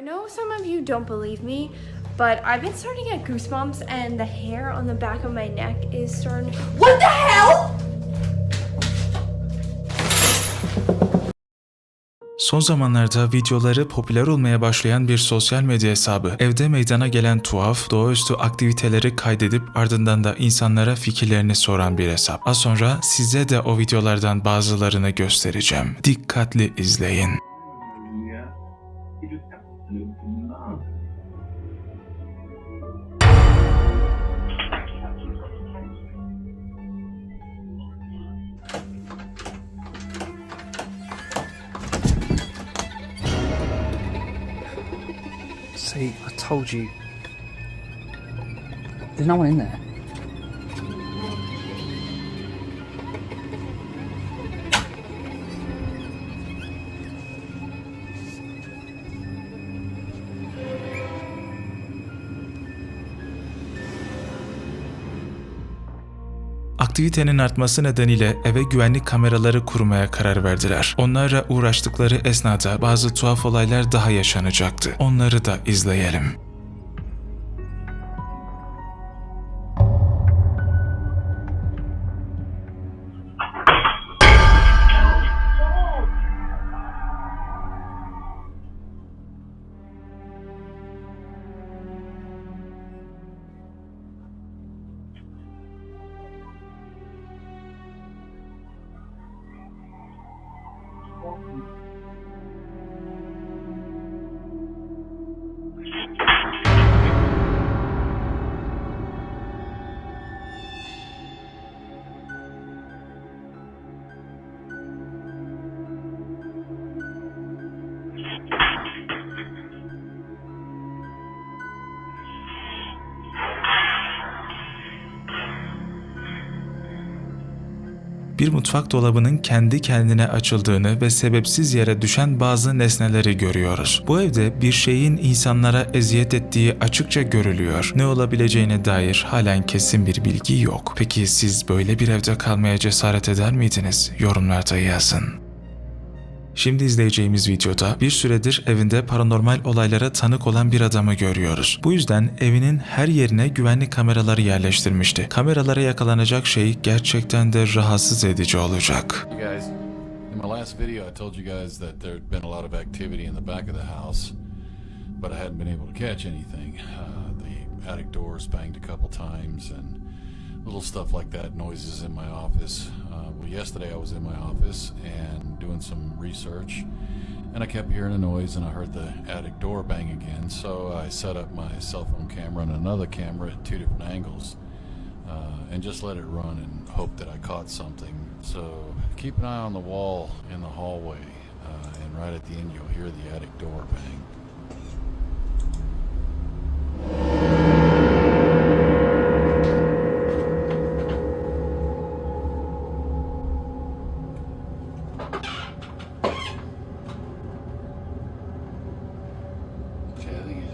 I know some of you don't believe me, but I've been starting to get goosebumps and the hair on the back of my neck is starting What the hell? Son zamanlarda videoları popüler olmaya başlayan bir sosyal medya hesabı evde meydana gelen tuhaf, doğaüstü aktiviteleri kaydedip ardından da insanlara fikirlerini soran bir hesap. Az sonra size de o videolardan bazılarını göstereceğim. Dikkatli izleyin. See, I told you. There's no one in there. Aktivitenin artması nedeniyle eve güvenlik kameraları kurmaya karar verdiler. Onlarla uğraştıkları esnada bazı tuhaf olaylar daha yaşanacaktı. Onları da izleyelim. Bir mutfak dolabının kendi kendine açıldığını ve sebepsiz yere düşen bazı nesneleri görüyoruz. Bu evde bir şeyin insanlara eziyet ettiği açıkça görülüyor. Ne olabileceğine dair halen kesin bir bilgi yok. Peki siz böyle bir evde kalmaya cesaret eder miydiniz? Yorumlarda yazın. Şimdi izleyeceğimiz videoda bir süredir evinde paranormal olaylara tanık olan bir adamı görüyoruz. Bu yüzden evinin her yerine güvenlik kameraları yerleştirmişti. Kameralara yakalanacak şey gerçekten de rahatsız edici olacak. But I hadn't been able to catch anything. Uh, the attic doors banged a couple times, and little stuff like that, noises in my office. Uh, well, yesterday I was in my office and doing some research, and I kept hearing a noise, and I heard the attic door bang again. So I set up my cell phone camera and another camera at two different angles uh, and just let it run and hope that I caught something. So keep an eye on the wall in the hallway, uh, and right at the end you'll hear the attic door bang.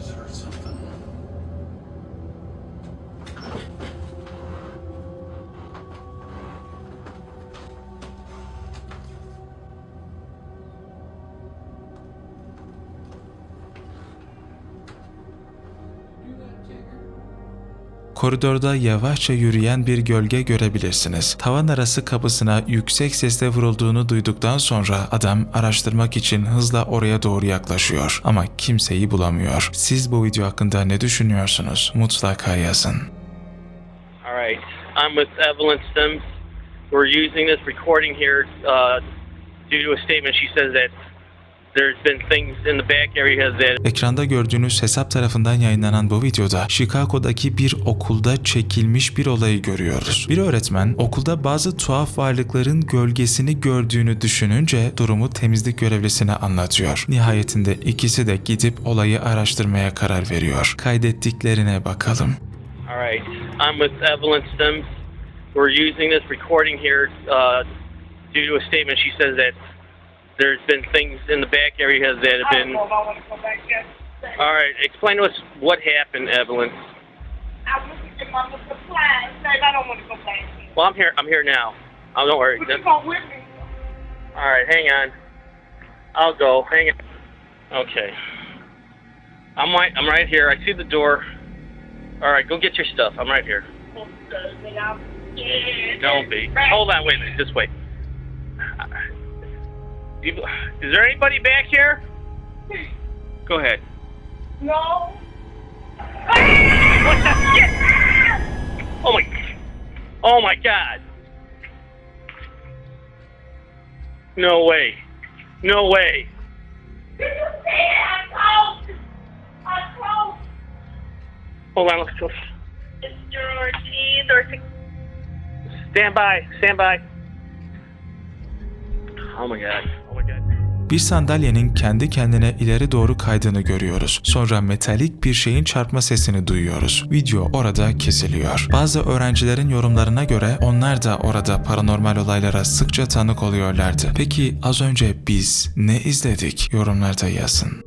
Okay, I think I just heard something. Koridorda yavaşça yürüyen bir gölge görebilirsiniz. Tavan arası kapısına yüksek sesle vurulduğunu duyduktan sonra adam araştırmak için hızla oraya doğru yaklaşıyor ama kimseyi bulamıyor. Siz bu video hakkında ne düşünüyorsunuz? Mutlaka yazın. All right. I'm with Evelyn Sims. We're using this recording here uh, due to a statement. She says that Ekranda gördüğünüz hesap tarafından yayınlanan bu videoda Chicago'daki bir okulda çekilmiş bir olayı görüyoruz. Bir öğretmen okulda bazı tuhaf varlıkların gölgesini gördüğünü düşününce durumu temizlik görevlisine anlatıyor. Nihayetinde ikisi de gidip olayı araştırmaya karar veriyor. Kaydettiklerine bakalım. All right. I'm with Evelyn Sims. We're using this recording here uh, due to a statement. She says that there's been things in the back area that have been. All right. Explain to us what happened, Evelyn. I went to get my little supplies. Babe, I don't want to go back. Well, I'm here. I'm here now. Oh, don't worry. Would you go with me? All right. Hang on. I'll go. Hang on. Okay. I'm right. I'm right here. I see the door. All right, go get your stuff. I'm right here. Don't be. Hold on. Wait a minute. Just wait. You- Is there anybody back here? Go ahead. No. What the shit? Oh my. Oh my God. No way. No way. Did you see it? I'm close. I'm close. Hold on. Let's go. It's Dorothy. Dorothy. Stand by. Stand by. Oh my God. Bir sandalyenin kendi kendine ileri doğru kaydığını görüyoruz. Sonra metalik bir şeyin çarpma sesini duyuyoruz. Video orada kesiliyor. Bazı öğrencilerin yorumlarına göre onlar da orada paranormal olaylara sıkça tanık oluyorlardı. Peki az önce biz ne izledik? Yorumlarda yazın.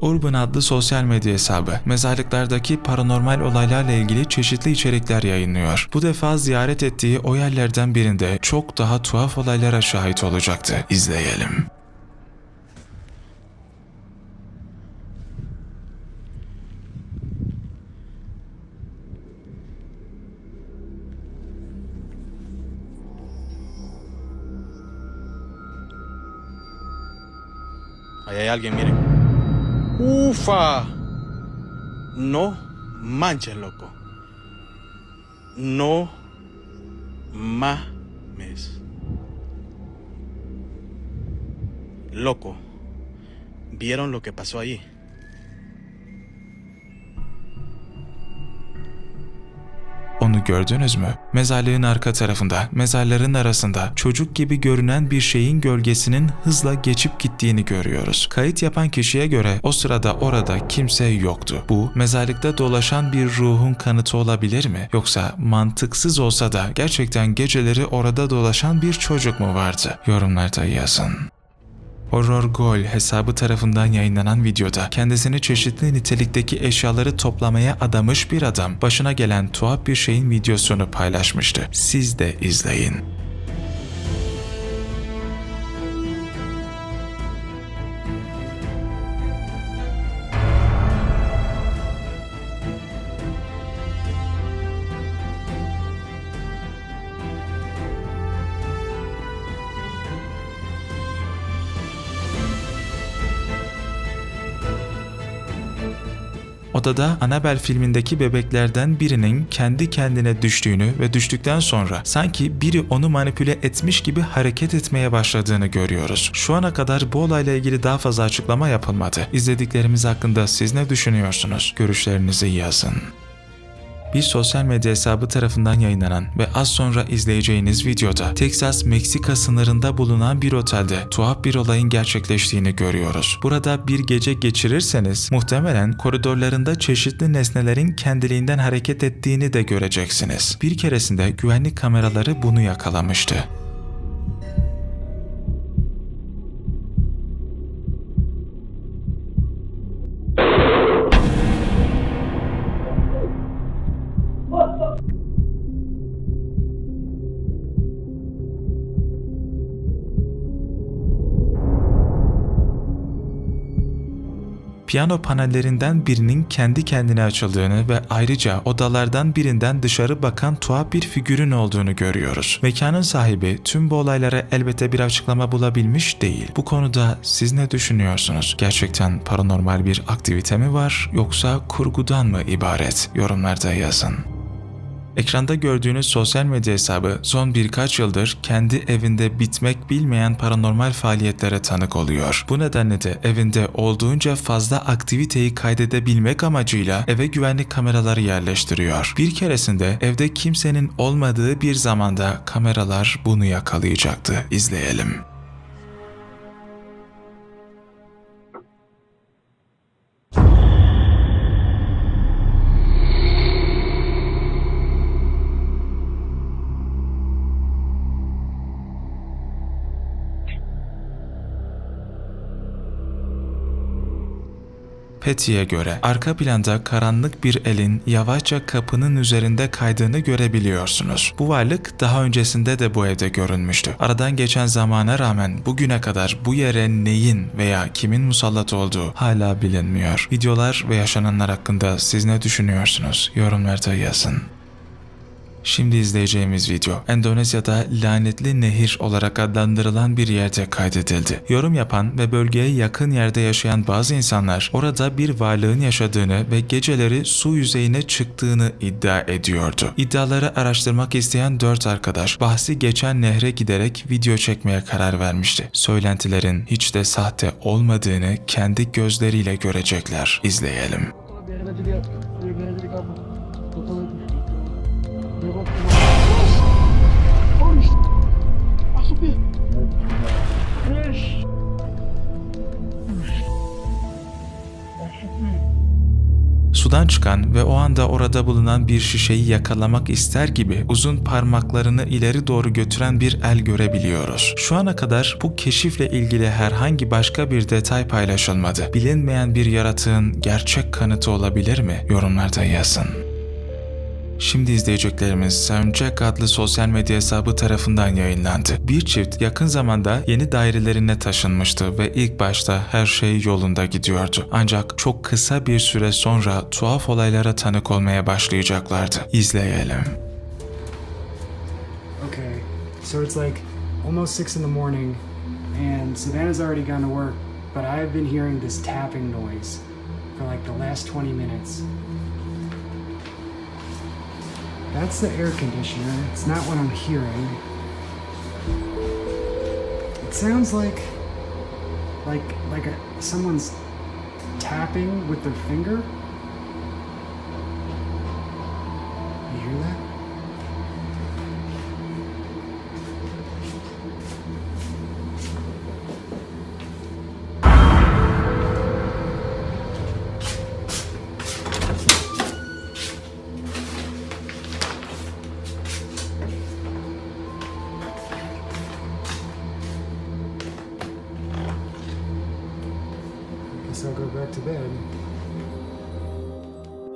Urban adlı sosyal medya hesabı mezarlıklardaki paranormal olaylarla ilgili çeşitli içerikler yayınlıyor. Bu defa ziyaret ettiği o yerlerden birinde çok daha tuhaf olaylara şahit olacaktı. İzleyelim. Ahí hay alguien, miren. ¡Ufa! No manches, loco. No mames. Loco. ¿Vieron lo que pasó ahí? Gördünüz mü? Mezarlığın arka tarafında, mezarların arasında çocuk gibi görünen bir şeyin gölgesinin hızla geçip gittiğini görüyoruz. Kayıt yapan kişiye göre o sırada orada kimse yoktu. Bu mezarlıkta dolaşan bir ruhun kanıtı olabilir mi? Yoksa mantıksız olsa da gerçekten geceleri orada dolaşan bir çocuk mu vardı? Yorumlarda yazın. Horror Goal hesabı tarafından yayınlanan videoda kendisini çeşitli nitelikteki eşyaları toplamaya adamış bir adam başına gelen tuhaf bir şeyin videosunu paylaşmıştı. Siz de izleyin. Odada Annabelle filmindeki bebeklerden birinin kendi kendine düştüğünü ve düştükten sonra sanki biri onu manipüle etmiş gibi hareket etmeye başladığını görüyoruz. Şu ana kadar bu olayla ilgili daha fazla açıklama yapılmadı. İzlediklerimiz hakkında siz ne düşünüyorsunuz? Görüşlerinizi yazın. Bir sosyal medya hesabı tarafından yayınlanan ve az sonra izleyeceğiniz videoda Texas Meksika sınırında bulunan bir otelde tuhaf bir olayın gerçekleştiğini görüyoruz. Burada bir gece geçirirseniz muhtemelen koridorlarında çeşitli nesnelerin kendiliğinden hareket ettiğini de göreceksiniz. Bir keresinde güvenlik kameraları bunu yakalamıştı. Piyano panellerinden birinin kendi kendine açıldığını ve ayrıca odalardan birinden dışarı bakan tuhaf bir figürün olduğunu görüyoruz. Mekanın sahibi tüm bu olaylara elbette bir açıklama bulabilmiş değil. Bu konuda siz ne düşünüyorsunuz? Gerçekten paranormal bir aktivite mi var yoksa kurgudan mı ibaret? Yorumlarda yazın. Ekranda gördüğünüz sosyal medya hesabı son birkaç yıldır kendi evinde bitmek bilmeyen paranormal faaliyetlere tanık oluyor. Bu nedenle de evinde olduğunca fazla aktiviteyi kaydedebilmek amacıyla eve güvenlik kameraları yerleştiriyor. Bir keresinde evde kimsenin olmadığı bir zamanda kameralar bunu yakalayacaktı. İzleyelim. Patty'ye göre arka planda karanlık bir elin yavaşça kapının üzerinde kaydığını görebiliyorsunuz. Bu varlık daha öncesinde de bu evde görünmüştü. Aradan geçen zamana rağmen bugüne kadar bu yere neyin veya kimin musallat olduğu hala bilinmiyor. Videolar ve yaşananlar hakkında siz ne düşünüyorsunuz? Yorumlarda yazın. Şimdi izleyeceğimiz video Endonezya'da lanetli nehir olarak adlandırılan bir yerde kaydedildi. Yorum yapan ve bölgeye yakın yerde yaşayan bazı insanlar orada bir varlığın yaşadığını ve geceleri su yüzeyine çıktığını iddia ediyordu. İddiaları araştırmak isteyen dört arkadaş bahsi geçen nehre giderek video çekmeye karar vermişti. Söylentilerin hiç de sahte olmadığını kendi gözleriyle görecekler. İzleyelim. Sudan çıkan ve o anda orada bulunan bir şişeyi yakalamak ister gibi uzun parmaklarını ileri doğru götüren bir el görebiliyoruz. Şu ana kadar bu keşifle ilgili herhangi başka bir detay paylaşılmadı. Bilinmeyen bir yaratığın gerçek kanıtı olabilir mi? Yorumlarda yazın. Şimdi izleyeceklerimiz Soundcheck adlı sosyal medya hesabı tarafından yayınlandı. Bir çift yakın zamanda yeni dairelerine taşınmıştı ve ilk başta her şey yolunda gidiyordu. Ancak çok kısa bir süre sonra tuhaf olaylara tanık olmaya başlayacaklardı. İzleyelim. Okay, so it's like almost six in the morning, and Savannah's already gone to work, but I've been hearing this tapping noise for like the last 20 minutes. That's the air conditioner. It's not what I'm hearing. It sounds like like like a, someone's tapping with their finger. You hear that?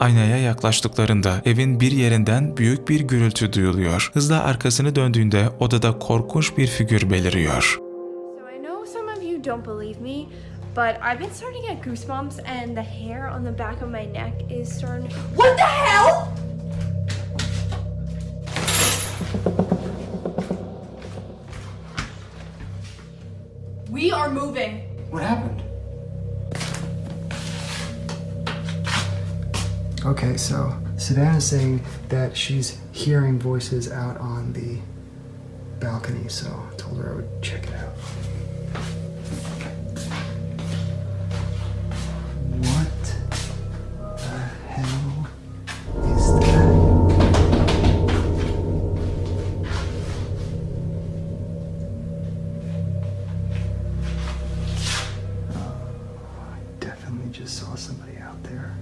Aynaya yaklaştıklarında evin bir yerinden büyük bir gürültü duyuluyor. Hızla arkasını döndüğünde odada korkunç bir figür beliriyor. So I know some of you don't believe me, but I've been starting to get goosebumps and the hair on the back of my neck is starting What the hell? We are moving. What happened? Okay, so Savannah's saying that she's hearing voices out on the balcony, so I told her I would check it out. What the hell is that? Oh, I definitely just saw somebody out there.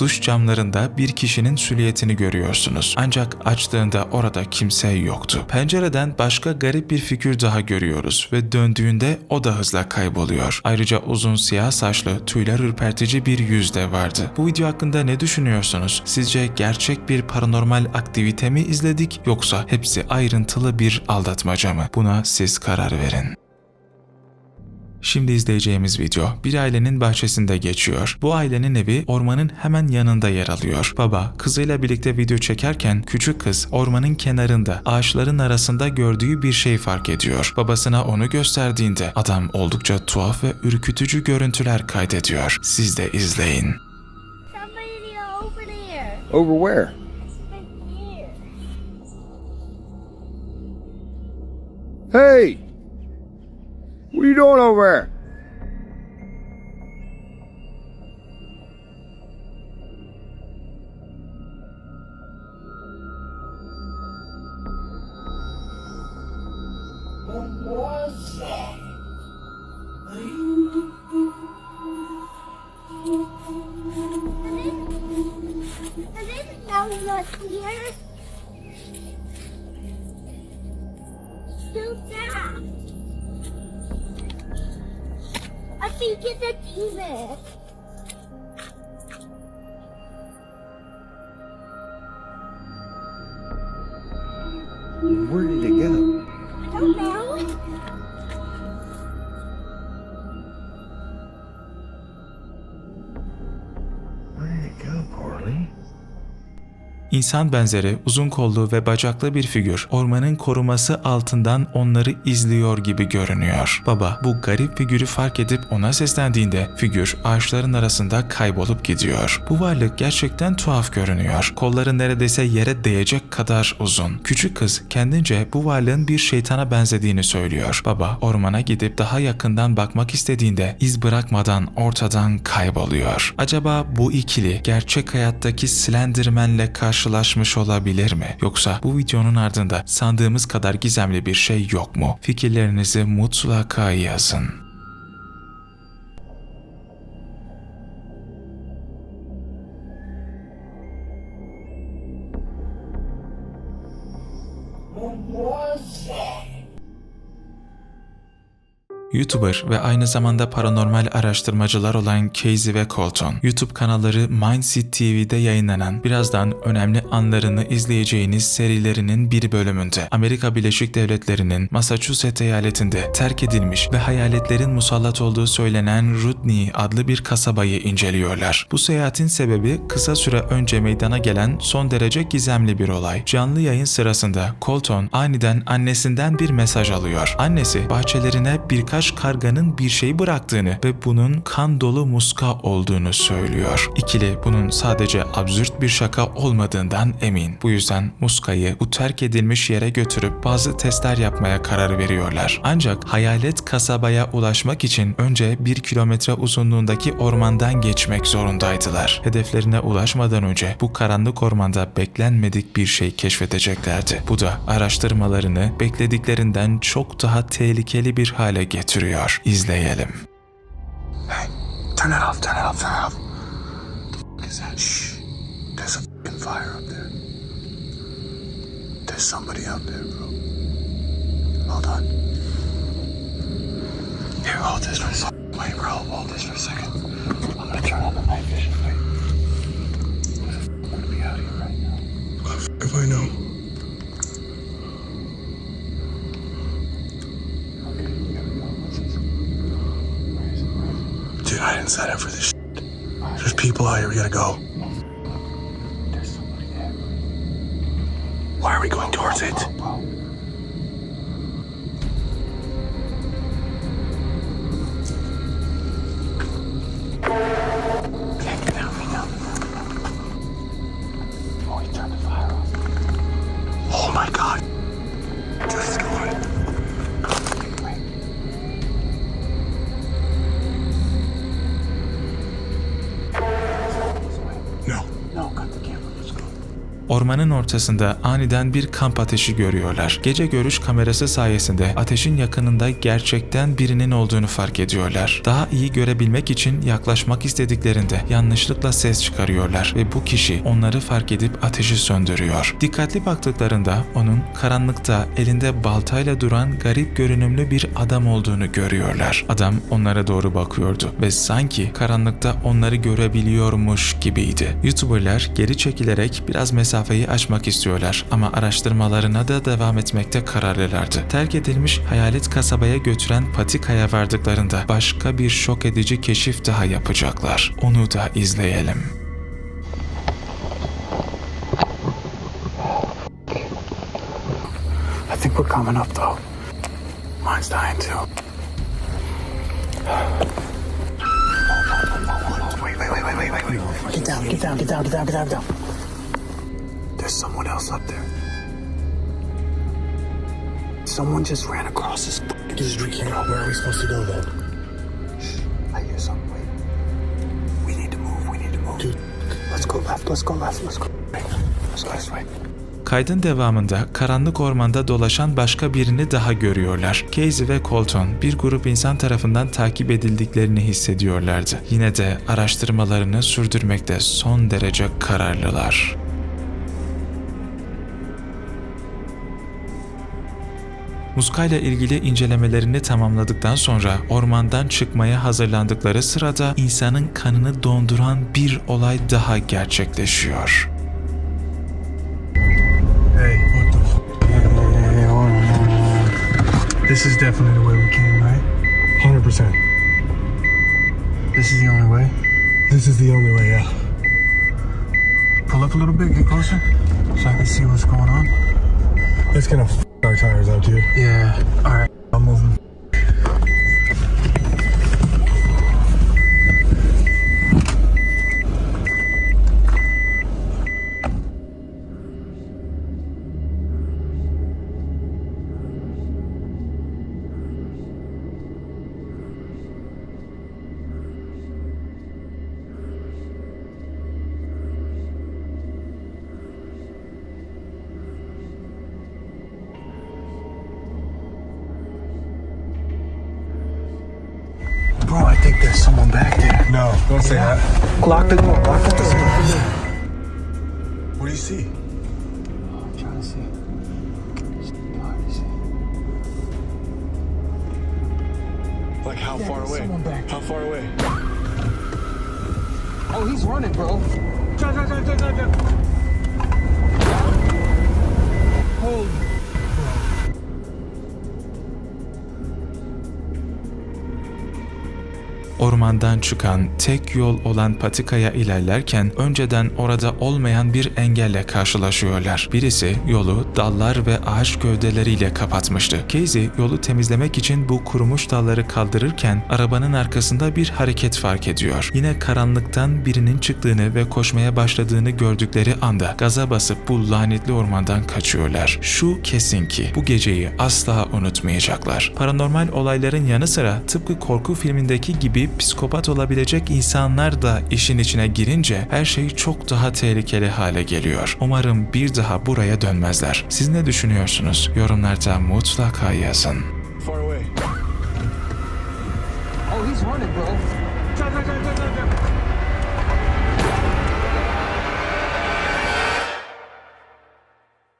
Duş camlarında bir kişinin süliyetini görüyorsunuz. Ancak açtığında orada kimse yoktu. Pencereden başka garip bir figür daha görüyoruz ve döndüğünde o da hızla kayboluyor. Ayrıca uzun siyah saçlı, tüyler ürpertici bir yüz de vardı. Bu video hakkında ne düşünüyorsunuz? Sizce gerçek bir paranormal aktivite mi izledik yoksa hepsi ayrıntılı bir aldatmaca mı? Buna siz karar verin. Şimdi izleyeceğimiz video bir ailenin bahçesinde geçiyor. Bu ailenin evi ormanın hemen yanında yer alıyor. Baba kızıyla birlikte video çekerken küçük kız ormanın kenarında ağaçların arasında gördüğü bir şey fark ediyor. Babasına onu gösterdiğinde adam oldukça tuhaf ve ürkütücü görüntüler kaydediyor. Siz de izleyin. Over where? Hey! What are you doing over there? Is it's a İnsan benzeri, uzun kollu ve bacaklı bir figür ormanın koruması altından onları izliyor gibi görünüyor. Baba bu garip figürü fark edip ona seslendiğinde figür ağaçların arasında kaybolup gidiyor. Bu varlık gerçekten tuhaf görünüyor. Kolları neredeyse yere değecek kadar uzun. Küçük kız kendince bu varlığın bir şeytana benzediğini söylüyor. Baba ormana gidip daha yakından bakmak istediğinde iz bırakmadan ortadan kayboluyor. Acaba bu ikili gerçek hayattaki Slenderman'le karşılaşmış olabilir mi? Yoksa bu videonun ardında sandığımız kadar gizemli bir şey yok mu? Fikirlerinizi mutlaka yazın. YouTuber ve aynı zamanda paranormal araştırmacılar olan Casey ve Colton, YouTube kanalları Mindset TV'de yayınlanan birazdan önemli anlarını izleyeceğiniz serilerinin bir bölümünde Amerika Birleşik Devletleri'nin Massachusetts eyaletinde terk edilmiş ve hayaletlerin musallat olduğu söylenen Rudney adlı bir kasabayı inceliyorlar. Bu seyahatin sebebi kısa süre önce meydana gelen son derece gizemli bir olay. Canlı yayın sırasında Colton aniden annesinden bir mesaj alıyor. Annesi bahçelerine birkaç karganın bir şey bıraktığını ve bunun kan dolu muska olduğunu söylüyor. İkili bunun sadece absürt bir şaka olmadığından emin. Bu yüzden muskayı bu terk edilmiş yere götürüp bazı testler yapmaya karar veriyorlar. Ancak hayalet kasabaya ulaşmak için önce bir kilometre uzunluğundaki ormandan geçmek zorundaydılar. Hedeflerine ulaşmadan önce bu karanlık ormanda beklenmedik bir şey keşfedeceklerdi. Bu da araştırmalarını beklediklerinden çok daha tehlikeli bir hale getiriyor. İzleyelim. Turn it off, turn it off, turn it off. İs that? Shh. There's a fucking fire up there. There's somebody up there, bro. Hold on. Here, hold this for a second. Wait, bro, hold this for a second. Is it? Dude, I didn't sign up for this shit. There's people out here. We gotta go. There's somebody there. Why are we going towards it? Ormanın ortasında aniden bir kamp ateşi görüyorlar. Gece görüş kamerası sayesinde ateşin yakınında gerçekten birinin olduğunu fark ediyorlar. Daha iyi görebilmek için yaklaşmak istediklerinde yanlışlıkla ses çıkarıyorlar ve bu kişi onları fark edip ateşi söndürüyor. Dikkatli baktıklarında onun karanlıkta elinde baltayla duran garip görünümlü bir adam olduğunu görüyorlar. Adam onlara doğru bakıyordu ve sanki karanlıkta onları görebiliyormuş gibiydi. YouTuberlar geri çekilerek biraz mesafeyi açmak istiyorlar ama araştırmalarına da devam etmekte kararlılardı. Terk edilmiş hayalet kasabaya götüren patikaya vardıklarında başka bir şok edici keşif daha yapacaklar. Onu da izleyelim. I think we're coming up though. Mine's dying too. Wait, wait, wait, wait, wait, wait, wait. Get down, get down, get down, get down, get down, get down. There's someone else up there. Someone just ran across this fucking street. Where are we supposed to go then? Shh, I hear something. Wait. We need to move, we need to move. Dude, let's go left, let's go left, let's go. Let's go this way. Kaydın devamında karanlık ormanda dolaşan başka birini daha görüyorlar. Casey ve Colton bir grup insan tarafından takip edildiklerini hissediyorlardı. Yine de araştırmalarını sürdürmekte son derece kararlılar. Muskayla ilgili incelemelerini tamamladıktan sonra ormandan çıkmaya hazırlandıkları sırada insanın kanını donduran bir olay daha gerçekleşiyor. Hey, what the f? Hey, hey, hold on, hold on. This is definitely the way we came, right? 100%. This is the only way? This is the only way, yeah. Pull up a little bit, get closer, so I can see what's going on. It's gonna our tires out, dude. Yeah, alright, I'll move them. Bro, I think there's someone back there. No, don't say that. Lock the door. Lock the door. What do you see? I'm trying to see. Like how Yeah, far away? back How far away? Oh, he's running, bro. Holy. Ormandan çıkan tek yol olan patikaya ilerlerken önceden orada olmayan bir engelle karşılaşıyorlar. Birisi yolu dallar ve ağaç gövdeleriyle kapatmıştı. Casey yolu temizlemek için bu kurumuş dalları kaldırırken arabanın arkasında bir hareket fark ediyor. Yine karanlıktan birinin çıktığını ve koşmaya başladığını gördükleri anda gaza basıp bu lanetli ormandan kaçıyorlar. Şu kesin ki bu geceyi asla unutmayacaklar. Paranormal olayların yanı sıra tıpkı korku filmindeki gibi psikopat olabilecek insanlar da işin içine girince her şey çok daha tehlikeli hale geliyor. Umarım bir daha buraya dönmezler. Siz ne düşünüyorsunuz? Yorumlarda mutlaka yazın. Far away. Oh, he's running, bro.